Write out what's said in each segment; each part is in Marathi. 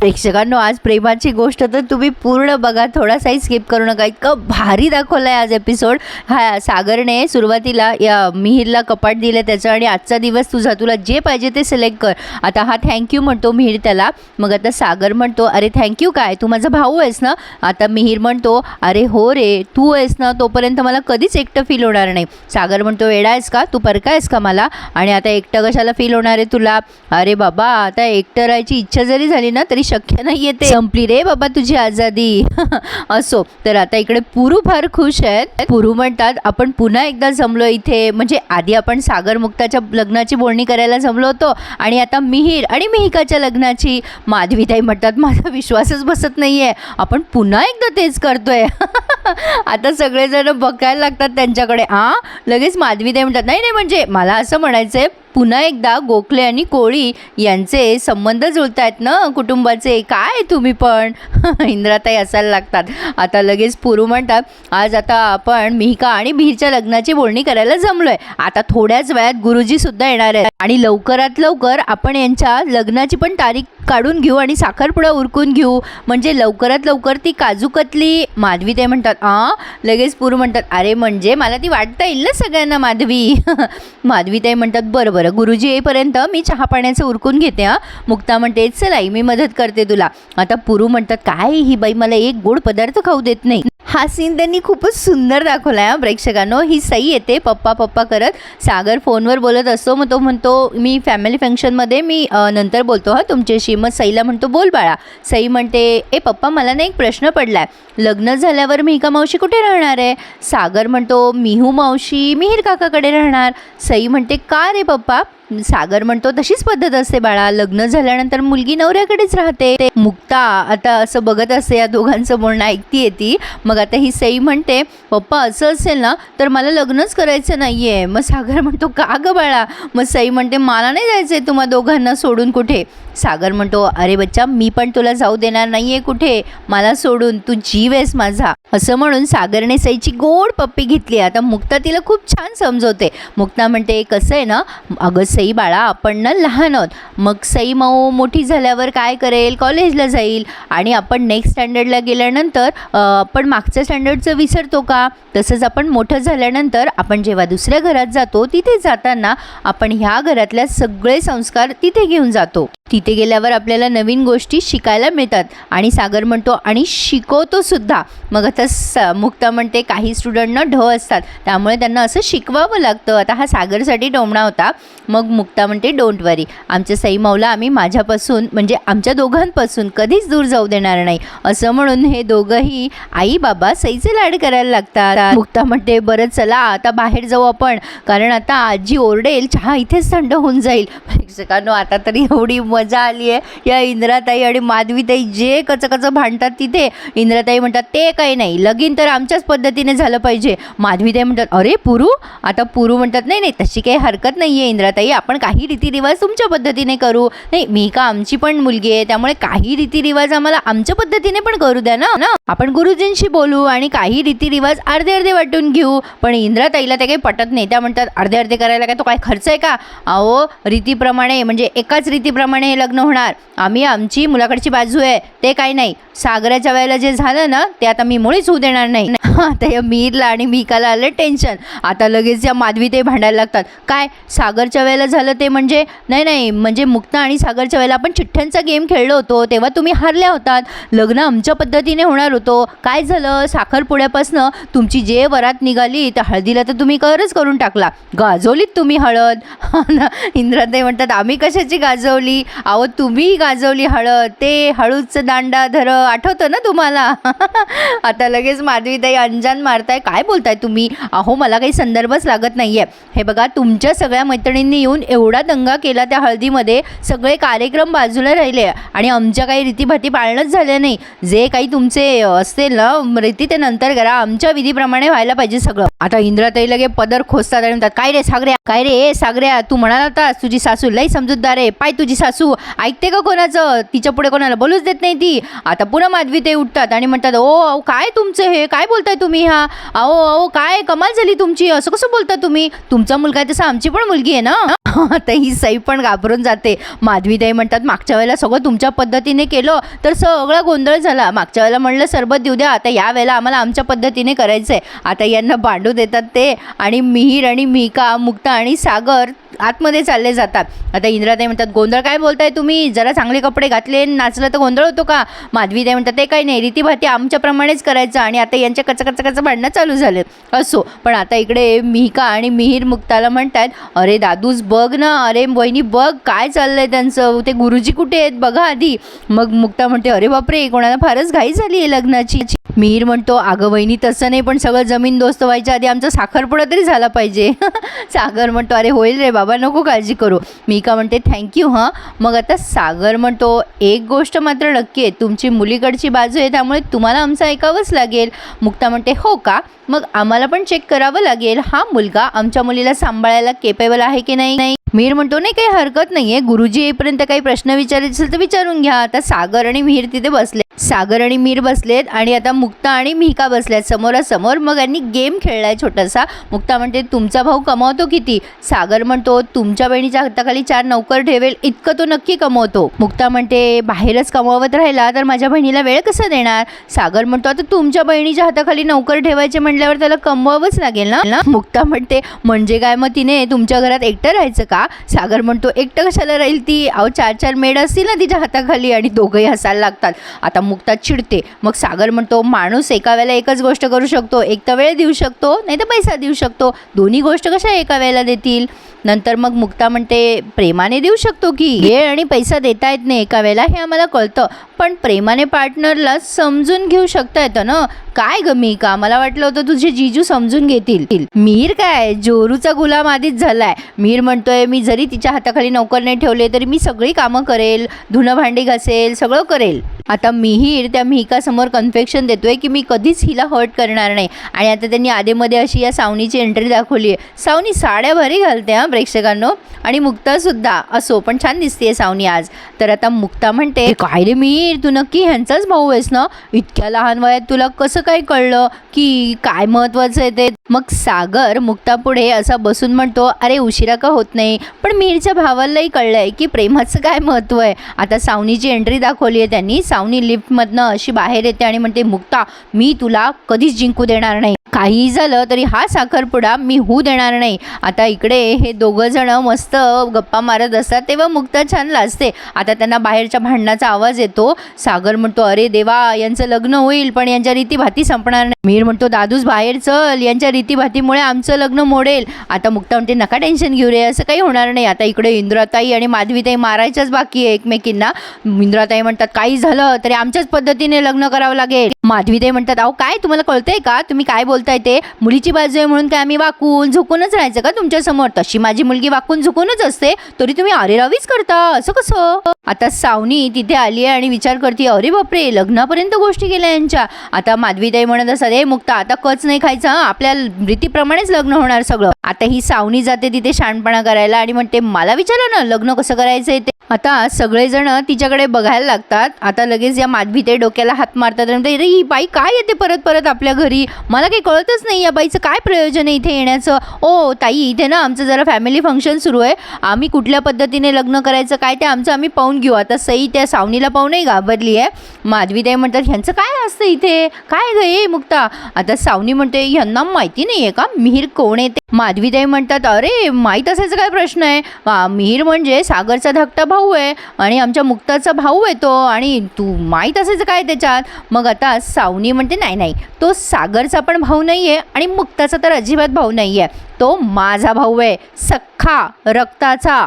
प्रेक्षकांनो आज प्रेमाची गोष्ट तर तुम्ही पूर्ण बघा. थोडासाही स्किप करू नका. इतकं भारी दाखवलं आहे आज एपिसोड हा सागरने सुरुवातीला या मिहीरला कपाट दिलं त्याचं आणि आजचा दिवस तुझा. तुला जे पाहिजे ते सिलेक्ट कर. आता हा थँक्यू म्हणतो मिहीर त्याला. मग आता सागर म्हणतो अरे थँक्यू काय? तू माझा भाऊ आहेस ना? आता मिहीर म्हणतो अरे हो रे तू आहेस ना? तोपर्यंत मला कधीच एकटं फील होणार नाही. सागर म्हणतो वेडा आहेस का? तू परका आहेस का मला? आणि आता एकटं कशाला फील होणार आहे तुला? अरे बाबा आता एकटं राहायची इच्छा जरी झाली ना तरी शक्य नाही येते संपली रे बाबा तुझी आझादी असो तर आता इकडे पुरू फार खुश आहेत. पुरू म्हणतात आपण पुन्हा एकदा जमलो इथे. म्हणजे आधी आपण सागर मुक्ताच्या लग्नाची बोलणी करायला जमलो होतो आणि आता मिहीर आणि मिहिकाच्या लग्नाची. माधवीताई म्हणतात माझा विश्वासच बसत नाही आहे आपण पुन्हा एकदा तेच करतोय. आता सगळेजण बघायला लागतात त्यांच्याकडे. हां लगेच माधवीताई म्हणतात नाही नाही म्हणजे मला असं म्हणायचं आहे पुन्हा एकदा गोखले आणि कोळी यांचे संबंध जुळत आहेत ना कुटुंबाचे? काय तुम्ही पण? इंद्राताई असायला लागतात. आता लगेच पुरू म्हणतात आज आता आपण मिहिका आणि मिहीरच्या लग्नाची बोलणी करायला जमलोय. आता थोड्याच वेळात गुरुजीसुद्धा येणार आहेत आणि लवकरात लवकर आपण यांच्या लग्नाची पण तारीख काढून घेऊ आणि साखरपुडा उरकून घेऊ. म्हणजे लवकरात लवकर ती काजूकतली माधवी ते म्हणतात आ? लगेच पुरू म्हणतात अरे म्हणजे मला ती वाटता येईल ना सगळ्यांना माधवी? माधवी ते म्हणतात बरं. बरं. गुरुजी येईपर्यंत मी चहा पाण्याचं उरकून घेते हां. मुक्ता म्हणते चल आई मी मदत करते तुला. आता पुरू म्हणतात काय ही बाई मला एक गोड पदार्थ खाऊ देत नाही. हा सीन त्यांनी खूपच सुंदर दाखवला आहे प्रेक्षकांनो. ही सई येते पप्पा पप्पा करत. सागर फोनवर बोलत असतो मग तो म्हणतो मी फॅमिली फंक्शनमध्ये मी नंतर बोलतो हा तुमच्याशी. मग सईला म्हणतो बोल बाळा. सई म्हणते ए पप्पा मला ना एक प्रश्न पडला आहे लग्न झाल्यावर मिहिका मावशी कुठे राहणार आहे? सागर म्हणतो मिहू मावशी मिहीर काकाकडे राहणार. सई म्हणते का रे पप्पा apa? सागर म्हणतो तशीच पद्धत असते बाळा. लग्न झाल्यानंतर मुलगी नवऱ्याकडेच राहते. ते मुक्ता आता असं बघत असते या दोघांचं बोलणं ऐकती ती. मग आता ही सई म्हणते पप्पा असं असेल ना तर मला लग्नच करायचं नाही आहे मग सागर म्हणतो का गं बाळा? मग सई म्हणते मला नाही जायचं आहे तुम्हा दोघांना सोडून कुठे? सागर म्हणतो अरे बच्चा मी पण तुला जाऊ देणार नाही आहे कुठे? मला सोडून तू जीव आहेस माझा. असं म्हणून सागरने सईची गोड पप्पी घेतली. आता मुक्ता तिला खूप छान समजवते. मुक्ता म्हणते कसं आहे ना अगं सई बाळा आपण ना लहान आहोत. मग सई माऊ मोठी झाल्यावर काय करेल? कॉलेजला जाईल. आणि आपण नेक्स्ट स्टँडर्डला गेल्यानंतर आपण मागच्या स्टँडर्डचं विसरतो का? तसंच आपण मोठं झाल्यानंतर आपण जेव्हा दुसऱ्या घरात जातो तिथे जाताना आपण ह्या घरातल्या सगळे संस्कार तिथे घेऊन जातो. तिथे गेल्यावर आपल्याला नवीन गोष्टी शिकायला मिळतात. आणि सागर म्हणतो आणि शिकवतो सुद्धा. मग आता स मुक्ता म्हणते काही स्टुडंटना ढ असतात. त्यामुळे त्यांना असं शिकवावं लागतं. आता हा सागरसाठी डोमणा होता. मग मुक्ता म्हणते डोंट वरी आमच्या सईमाऊला आम्ही माझ्यापासून म्हणजे आमच्या दोघांपासून कधीच दूर जाऊ देणार नाही. असं म्हणून हे दोघंही आई बाबा सईचे लाड करायला लागतात. मुक्ता म्हणते बरं चला आता बाहेर जाऊ आपण. कारण आता आजी ओरडेल चहा इथेच थंड होऊन जाईल. प्रेक्षकांनो आता तरी एवढी मजा आली आहे. या इंद्राताई आणि माधवीताई जे कचकचं भांडतात तिथे इंद्राताई म्हणतात ते काही नाही. लगीन तर आमच्याच पद्धतीने झालं पाहिजे. माधवीताई म्हणतात अरे पुरू आता पुरू म्हणतात नाही नाही तशी काही हरकत नाही आहे इंद्राताई. आपण काही रीतिरिवाज तुमच्या पद्धतीने करू. नाही मी का आमची पण मुलगी आहे त्यामुळे काही रीतिरिवाज आम्हाला आमच्या पद्धतीने पण करू द्या ना ना. आपण गुरुजींशी बोलू आणि काही रीतिरिवाज अर्धे अर्धे वाटून घेऊ. पण इंद्राताईला ते काही पटत नाही. त्या म्हणतात अर्धे अर्धे करायला काय तो काय खर्च आहे का? अहो रीतीप्रमाणे म्हणजे एकाच रीतीप्रमाणे हे लग्न होणार. आम्ही आमची मुलाकडची बाजू आहे ते काही नाही. सागराच्या वेळेला जे झालं ना ते आता मी मुळीच होऊ देणार नाही. आता या मीरला आणि मिकाला आलं टेन्शन. आता लगेच या माधवी ते भांडायला लागतात. काय? सागरच्या वेळेला झालं ते म्हणजे? नाही नाही. म्हणजे मुक्ता आणि सागरच्या वेळेला आपण चिठ्ठ्यांचा गेम खेळलो होतो. तेव्हा तुम्ही हारल्या होतात. लग्न आमच्या पद्धतीने होणार होतो. काय झालं? साखरपुड्यापासनं तुमची जे वरात निघाली तर हळदीला तर तुम्ही करच करून टाकला. गाजवलीत तुम्ही हळद. हा इंद्राताई म्हणतात आम्ही कशाची गाजवली? अहो तुम्ही गाजवली हळद. ते हळूचं दांडा धर आठवतं ना तुम्हाला? आता लगेच माधवीताई अंजान मारताय काय बोलताय तुम्ही? अहो मला काही संदर्भच लागत नाही आहे हे बघा तुमच्या सगळ्या मैत्रिणींनी येऊन एवढा दंगा केला त्या हळदीमध्ये सगळे कार्यक्रम बाजूला राहिले आणि आमच्या काही रीतीभाती पाळणंच झाल्या नाही. जे काही तुमचे असतील ना रीती ते नंतर करा. आमच्या विधीप्रमाणे व्हायला पाहिजे सगळं. आता इंद्राताई लगे पदर खोसतात आणि म्हणतात काय रे सागऱ्या? काय रे? ए सागऱ्या तू म्हणाला होतास तुझी सासू लई समजूतदार आहे. पाय तुझी सासू ऐकते का कोणाचं? तिच्या पुढे कोणाला बोलूच देत नाही ती. आता पुन्हा माधवी ते उठतात आणि म्हणतात ओ काय तुमचं हे? काय बोलताय तुम्ही हा? अहो अहो काय कमाल झाली तुमची. असं कसं बोलता तुम्ही? तुमचा मुलगा आहे तसा आमची पण मुलगी आहे ना? आता ही सई पण घाबरून जाते. माधवीदाई म्हणतात मागच्या वेळेला सगळं तुमच्या पद्धतीने केलं तर सगळा गोंधळ झाला. मागच्या वेळेला म्हणलं सरबत देऊ द्या. आता या वेळेला आम्हाला आमच्या पद्धतीने करायचं आहे आता यांना बांडू देतात ते आणि मिहीर आणि मिहिका मुक्ता आणि सागर आतमध्ये चालले जातात. आता इंद्राताई म्हणतात गोंधळ काय बोलताय तुम्ही? जरा चांगले कपडे घातले नाचलं तर गोंधळ होतो का? माधवीताई म्हणतात ते काही नाही. रीतीभाती आमच्याप्रमाणेच करायचं आणि आता यांच्या कच्चा कच्चा कच्चा भांडणं चालू झालं. असो. पण आता इकडे मिहिका आणि मिहीर मुक्ताला म्हणतात अरे दादूस बघ ना अरे वहिनी बघ काय चाललंय त्यांचं. ते गुरुजी कुठे आहेत? बघा आधी. मग मुक्ता म्हणते अरे बापरे कोणाला फारच घाई झाली आहे लग्नाची. मीर म्हणतो अगं वहिनी तसं नाही पण सगळं जमीन दोस्त व्हायच्या आधी आमचा साखरपुडा तरी झाला पाहिजे. सागर म्हणतो अरे होईल रे बाबा नको काळजी करू. मी का म्हणते थँक्यू हां. मग आता सागर म्हणतो एक गोष्ट मात्र नक्की आहे तुमची मुलीकडची बाजू आहे त्यामुळे तुम्हाला आमचं ऐकावंच लागेल. मुक्ता म्हणते हो का? मग आम्हाला पण चेक करावं लागेल. हा मुलगा आमच्या मुलीला सांभाळायला केपेबल आहे की नाही नाही? मीर म्हणतो नाही काही हरकत नाही आहे गुरुजी येईपर्यंत काही प्रश्न विचारायचे असेल तर विचारून घ्या. आता सागर आणि मिहीर तिथे बसले. सागर आणि मीर बसलेत आणि आता मुक्ता आणि मिहिका बसल्यात. समोरासमोर मग यांनी गेम खेळलाय छोटासा. मुक्ता म्हणते तुमचा भाऊ कमावतो किती? सागर म्हणतो तुमच्या बहिणीच्या हाताखाली चार नौकर ठेवेल. इतकं तो नक्की कमवतो. मुक्ता म्हणते बाहेरच कमावत राहिला तर माझ्या बहिणीला वेळ कसा देणार? सागर म्हणतो आता तुमच्या बहिणीच्या हाताखाली नौकर ठेवायचे म्हटल्यावर त्याला कमवावंच लागेल ना? मुक्ता म्हणते म्हणजे काय मग तिने तुमच्या घरात एकटं राहायचं का? का सागर म्हणतो एकटं कशाला राहील ती? अहो चार चार मेड असतील ना तिच्या हाताखाली आणि दोघंही हसायला लागतात. आता मुक्ता चिडते. मग सागर म्हणतो माणूस एका वेळेला एकच गोष्ट करू शकतो. एक तर वेळ देऊ शकतो नाही तर पैसा देऊ शकतो. दोन्ही गोष्ट कशा एका वेळेला देतील? नंतर मग मुक्ता म्हणते प्रेमाने देऊ शकतो की? वेळ आणि पैसा देता येत नाही एका वेळेला हे आम्हाला कळतं. पण प्रेमाने पार्टनरला समजून घेऊ शकता येतं ना? काय ग मी का मला वाटलं होतं तुझे जीजू समजून घेतील. मीर काय? जोरूचा गुलाम आधीच झालाय. मीर म्हणतोय मी जरी तिच्या हाताखाली नोकर नाही ठेवले तरी मी सगळी कामं करेल. धुणं भांडी घासेल सगळं करेल. आता मिहीर त्या मिहिकासमोर कन्फेक्शन देतोय की मी कधीच हिला हर्ट करणार नाही. आणि आता त्यांनी आधेमध्ये अशी या सावनीची एंट्री दाखवली आहे सावनी साड्या भारी घालते हां प्रेक्षकांनो. आणि मुक्तासुद्धा असो पण छान दिसते सावनी आज. तर आता मुक्ता म्हणते काय रे मीर? तू नक्की ह्यांचाच भाऊ आहेस ना? इतक्या लहान वयात तुला कसं काही कळलं की काय महत्त्वाचं आहे ते मग सागर मुक्तापुढे असा बसून म्हणतो अरे उशिरा का होत नाही? पण मीरच्या भावालाही कळलं आहे की प्रेमाचं काय महत्त्व आहे. आता सावनीची एंट्री दाखवली आहे त्यांनी. सावनी लिफ्टमधनं अशी बाहेर येते आणि म्हणते मुक्ता मी तुला कधीच जिंकू देणार नाही. काहीही झालं तरी हा साखरपुडा मी होऊ देणार नाही. आता इकडे हे दोघं जण मस्त गप्पा मारत असतात तेव्हा मुक्ता छान लाजते. आता त्यांना बाहेरच्या भांडणाचा आवाज येतो. सागर म्हणतो अरे देवा यांचं लग्न होईल पण यांच्या रीती भाती संपणार नाही. मीर म्हणतो दादूस बाहेर चल. यांच्या रीतीभातीमुळे आमचं लग्न मोडेल. आता मुक्ता म्हणते नका टेन्शन घेऊ रे असं काही होणार नाही. आता इकडे इंद्राताई आणि माधवीताई मारायच्याच बाकी आहे एकमेकींना. इंद्राताई म्हणतात काही झालं तरी आमच्याच पद्धतीने लग्न करावं लागेल. माधवीताई म्हणतात अहो काय? तुम्हाला कळतंय का? तुम्ही काय बोलताय ते? मुलीची बाजू आहे म्हणून काय आम्ही वाकून झुकूनच राहायचं का तुमच्यासमोर? तशी माझी मुलगी वाकून झुकूनच असते तरी तुम्ही अरेरावीच करता. असं कसं? आता सावनी तिथे आली आहे आणि विचार करते अरे बापरे लग्नापर्यंत गोष्टी केल्या यांच्या. आता माधवीताई म्हणत असत हे मुक्ता आता कच नाही खायचं आपल्या रीतीप्रमाणेच लग्न होणार सगळं. आता ही सावनी जाते तिथे शहाणपणा करायला आणि म्हणते मला विचारा ना लग्न कसं करायचं ते? आता सगळेजण तिच्याकडे बघायला लागतात. आता लगेच या माधवीते डोक्याला हात मारतात आणि अरे ही बाई काय येते परत परत आपल्या घरी? मला काही कळतच नाही या बाईचं काय प्रयोजन आहे इथे येण्याचं? ओ ताई इथे ना आमचं जरा फॅमिली फंक्शन सुरू आहे. आम्ही कुठल्या पद्धतीने लग्न करायचं काय ते आमचं आम्ही पाहून घेऊ. आता सई त्या सावनीला पाहूनही घाबरली आहे. माधवीताई म्हणतात ह्यांचं काय असतं इथे? काय ग हे मुक्ता? आता सावनी म्हणते ह्यांना माहिती नाही आहे का? मिहीर कोण आहे माधवीताई म्हणतात अरे माहीत असायचा काय प्रश्न आहे? वा, मिहीर म्हणजे सागरचा धाकटा भाऊ आहे आणि आमच्या मुक्ताचा भाऊ आहे तो आणि तू माहीत असायचं काय त्याच्यात? मग आता सावनी म्हणते नाही नाही तो सागरचा पण भाऊ नाही आहे आणि मुक्ताचा तर अजिबात भाऊ नाही आहे तो माझा भाऊ आहे. सख्खा रक्ताचा.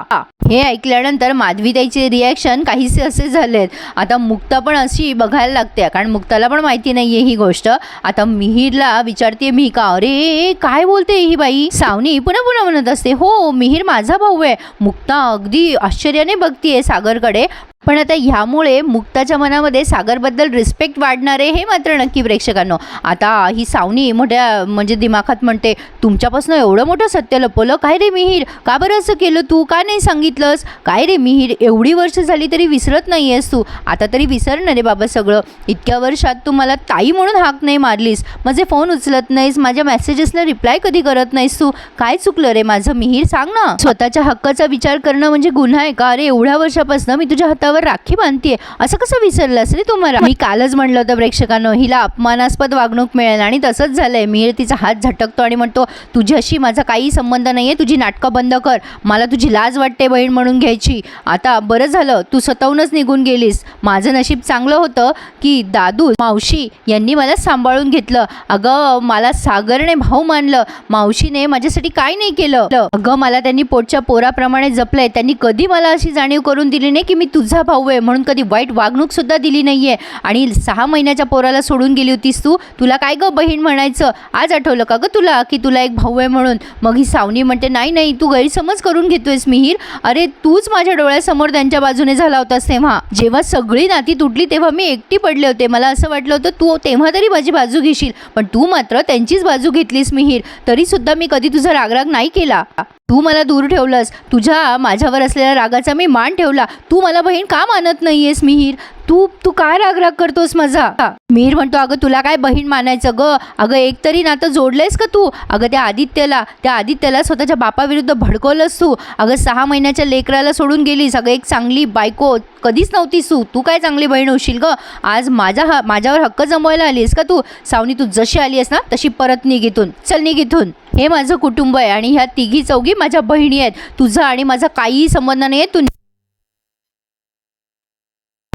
हे ऐकल्यानंतर माधवीताईचे रिॲक्शन काहीसे असे झालेत. आता मुक्ता पण अशी बघायला लागते कारण मुक्ताला पण माहिती नाही आहे ही गोष्ट. आता मिहीरला विचारते मी का? अरे काय बोलते ही बाई? सावनी पुन्हा पुन्हा म्हणत असते. हो मिहीर माझा भाऊ आहे. मुक्ता अगदी आश्चर्याने बघतीये सागरकडे. पण आता ह्यामुळे मुक्ताच्या मनामध्ये सागरबद्दल रिस्पेक्ट वाढणारे हे मात्र नक्की प्रेक्षकांनो. आता ही सावनी मोठ्या म्हणजे दिमाखात म्हणते तुमच्यापासून एवढं मोठं सत्य लपवलं काय रे मिहीर? का बरं असं केलं तू? का नाही सांगितलंस? काय रे मिहीर? एवढी वर्ष झाली तरी विसरत नाही आहेस तू. आता तरी विसर ना रे बाबा सगळं. इतक्या वर्षात तू मला ताई म्हणून हाक नाही मारलीस. माझे फोन उचलत नाहीस. माझ्या मेसेजेसला रिप्लाय कधी करत नाहीस तू? काय चुकलं रे माझं? मिहीर सांग ना. स्वतःच्या हक्काचा विचार करणं म्हणजे गुन्हा आहे का? अरे एवढ्या वर्षापासून मी तुझ्या हातावर राखी बांधतीये. असं कसं विसरलं असेल तुम्हाला? मी कालच म्हणलं होतं प्रेक्षकांनो हिला अपमानास्पद वागणूक मिळेल आणि तसंच झालंय. मी तिचा हात झटकतो आणि म्हणतो तुझ्याशी माझा काही संबंध नाही आहे तुझी नाटकं बंद कर. मला तुझी लाज वाटते बहीण म्हणून घ्यायची. आता बरं झालं तू स्वतःहूनच निघून गेलीस. माझं नशीब चांगलं होतं की दादू मावशी यांनी मला सांभाळून घेतलं. अगं मला सागरने भाऊ मानलं. मावशीने माझ्यासाठी काय नाही केलं. अगं मला त्यांनी पोटच्या पोराप्रमाणे जपलंय. त्यांनी कधी मला अशी जाणीव करून दिली नाही की मी तुझा भाऊ आहे म्हणून कधी वाईट वागणूक सुद्धा दिली आहे आणि सहा महिन्याच्या पोराला सोडून गेली होतीस तू? तुला काय गं बहीण म्हणायचं? आज आठवलं का गं तुला की तुला एक भाऊ आहे म्हणून? मग ही सावनी म्हणते नाही नाही तू गैरसमज करून घेतोयस मिहीर. अरे तूच माझ्या डोळ्यासमोर त्यांच्या बाजूने झाला होतास तेव्हा. जेव्हा सगळी नाती तुटली तेव्हा मी एकटी पडले होते. मला असं वाटलं होतं तू तेव्हा तरी माझी बाजू घेशील. पण तू मात्र त्यांचीच बाजू घेतलीस मिहीर. तरीसुद्धा मी कधी तुझा रागराग नाही केला. तू मला दूर ठेवलंस. तुझ्या माझ्यावर असलेल्या रागाचा मी मान ठेवला. तू मला बहीण का मानत नाहीयेस मिहीर? तू तू काय रागराग करतोस माझा? मीर म्हणतो अगं तुला काय बहीण मानायचं ग? अगं एक तरी नातं जोडलंयस का तू? अगं त्या आदित्यला त्या आदित्यला स्वतःच्या बापाविरुद्ध भडकवलंस तू. अगं सहा महिन्याच्या लेकराला सोडून गेलीस. अगं एक चांगली बायको कधीच नव्हतीस तू. तू काय चांगली बहीण होशील ग? आज माझा हा माझ्यावर हक्क जमवायला आलीस का तू? सावनी तू जशी आली आहेस ना तशी परत निघितून चल निघितून हे माझं कुटुंब आहे आणि ह्या तिघी चौघी माझ्या बहिणी आहेत. तुझा आणि माझा काहीही संबंध नाही आहे तू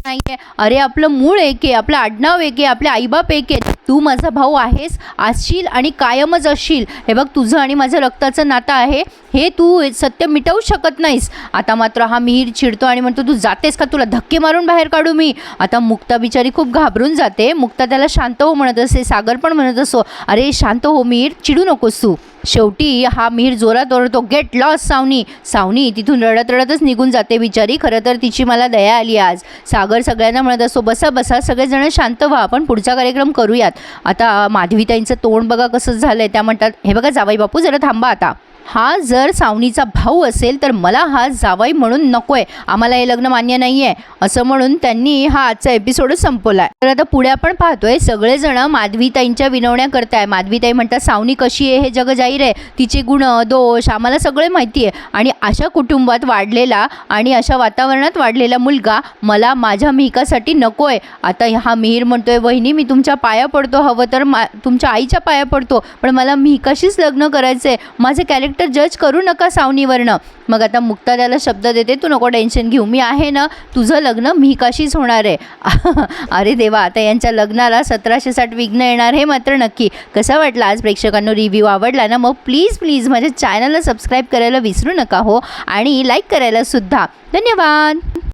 नाहीये. अरे आपलं मूळ एक आहे आपलं आडनाव एक आहे आपले आईबाप एक आहे तू माझा भाऊ आहेस असशील आणि कायमच असशील. हे बघ तुझं आणि माझं रक्ताचं नातं आहे. हे तू सत्य मिटवू शकत नाहीस. आता मात्र हा मिहीर चिडतो आणि म्हणतो तू जातेस का? तुला धक्के मारून बाहेर काढू मी. आता मुक्ता बिचारी खूप घाबरून जाते. मुक्ता त्याला शांत हो म्हणत असते सागर पण म्हणत असो अरे शांत हो मिहीर चिडू नकोस तू. शेवटी हा मिहीर जोरात ओरडतो गेट लॉस सावनी. सावनी तिथून रडत रडतच निघून जाते बिचारी. खरं तर तिची मला दया आली आज. सागर सगळ्यांना म्हणत असतो बसा बसा सगळेजण शांत व्हा आपण पुढचा कार्यक्रम करूयात. आता माधवीताईंचं तोंड बघा कसं झालं आहे त्या म्हणतात हे बघा जावाई बापू जरा थांबा आता. हा जर सावनीचा भाऊ असेल तर मला हा जावाई म्हणून नको आहे आम्हाला हे लग्न मान्य नाही आहे असं म्हणून त्यांनी हा आजचा एपिसोड संपवला. आहे तर आता पुढे आपण पाहतोय सगळेजण माधवीताईंच्या विनवण्या करताय. माधवीताई म्हणतात सावनी कशी आहे हे जग जाहीर आहे तिचे गुण दोष आम्हाला सगळे माहिती आहे. आणि अशा कुटुंबात वाढलेला आणि अशा वातावरणात वाढलेला मुलगा मला माझ्या मिहिकासाठी नको आहे आता हा मिहीर म्हणतोय वहिनी मी तुमच्या पाया पडतो. हवं तर मा तुमच्या आईच्या पाया पडतो. पण मला मिहिकाशीच लग्न करायचं आहे माझे कॅरेक्टर जज करू नका सावनीवरनं. मग आता मुक्ता त्याला शब्द देते तू नको टेन्शन घेऊ मी आहे ना तुझं लग्न मिहिकाशीच होणार आहे. अरे देवा आता यांच्या लग्नाला सतराशे साठ विघ्न येणार हे मात्र नक्की. कसा वाटला आज प्रेक्षकांनो रिव्ह्यू आवडला ना? मग प्लीज प्लीज माझ्या चॅनलला सबस्क्राईब करायला विसरू नका हो. आणि लाईक करायला सुद्धा. धन्यवाद!